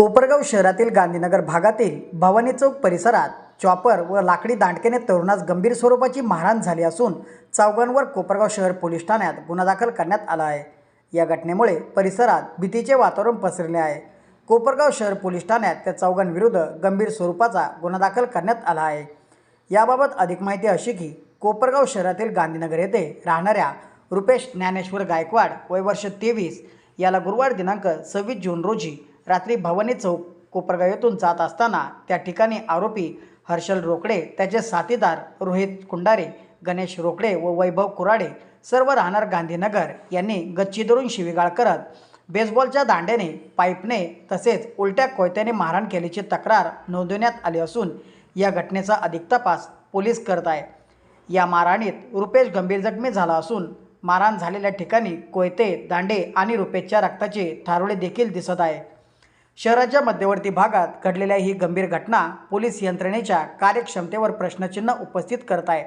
कोपरगाव शहरातील गांधीनगर भागातील भवानी चौक परिसरात चॉपर व लाकडी दांडकेने तरुणास गंभीर स्वरूपाची मारहाण झाली असून चौघांवर कोपरगाव शहर पोलीस ठाण्यात गुन्हा दाखल करण्यात आला आहे. या घटनेमुळे परिसरात भीतीचे वातावरण पसरले आहे. कोपरगाव शहर पोलीस ठाण्यात त्या चौघांविरुद्ध गंभीर स्वरूपाचा गुन्हा दाखल करण्यात आला आहे. याबाबत अधिक माहिती अशी की कोपरगाव शहरातील गांधीनगर येथे राहणाऱ्या रुपेश ज्ञानेश्वर गायकवाड वय वर्ष तेवीस याला गुरुवार दिनांक सव्वीस जून रोजी रात्री भवानी चौक कोपरगाव येथून जात असताना त्या ठिकाणी आरोपी हर्षल रोकडे त्याचे साथीदार रोहित कुंडारे गणेश रोकडे व वैभव कुराडे सर्व राहणार गांधीनगर यांनी गच्ची धरून शिवीगाळ करत बेसबॉलच्या दांड्याने पाईपने तसेच उलट्या कोयत्याने मारहाण केल्याची तक्रार नोंदवण्यात आली असून या घटनेचा अधिक तपास पोलीस करत आहे या मारहाणीत रुपेश गंभीर जखमी झाला असून मारहाण झालेल्या ठिकाणी कोयते दांडे आणि रुपेशच्या रक्ताचे थारोळे देखील दिसत आहे शहराच्या मध्यवर्ती भागात घडलेल्या ही गंभीर घटना पोलीस यंत्रणेच्या कार्यक्षमतेवर प्रश्नचिन्ह उपस्थित करत आहे.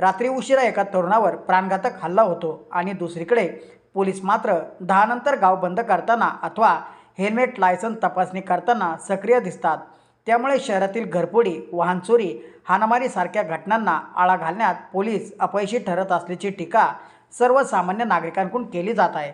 रात्री उशिरा एका तरुणावर प्राणघातक हल्ला होतो आणि दुसरीकडे पोलीस मात्र दहानंतर गाव बंद करताना अथवा हेल्मेट लायसन्स तपासणी करताना सक्रिय दिसतात. त्यामुळे शहरातील घरफोडी वाहनचोरी हानामारीसारख्या हाणामारीसारख्या घटनांना आळा घालण्यात पोलीस अपयशी ठरत असल्याची टीका सर्वसामान्य नागरिकांकडून केली जात आहे.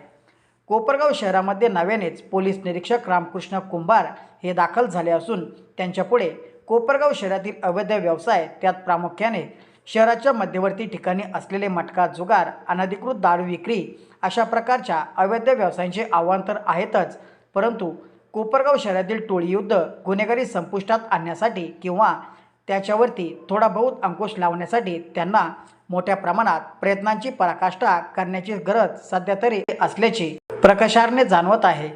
कोपरगाव शहरामध्ये नव्यानेच पोलीस निरीक्षक रामकृष्ण कुंभार हे दाखल झाले असून त्यांच्यापुढे कोपरगाव शहरातील अवैध व्यवसाय त्यात प्रामुख्याने शहराच्या मध्यवर्ती ठिकाणी असलेले मटका जुगार अनधिकृत दारू विक्री अशा प्रकारच्या अवैध व्यवसायांचे आव्हान तर आहेतच. परंतु कोपरगाव शहरातील टोळीयुद्ध गुन्हेगारी संपुष्टात आणण्यासाठी किंवा त्याच्यावरती थोडा बहुत अंकुश लावण्यासाठी त्यांना मोठ्या प्रमाणात प्रयत्नांची पराकाष्ठा करण्याची गरज सध्या तरी असल्याची प्रकाशारने जाणवत आहे.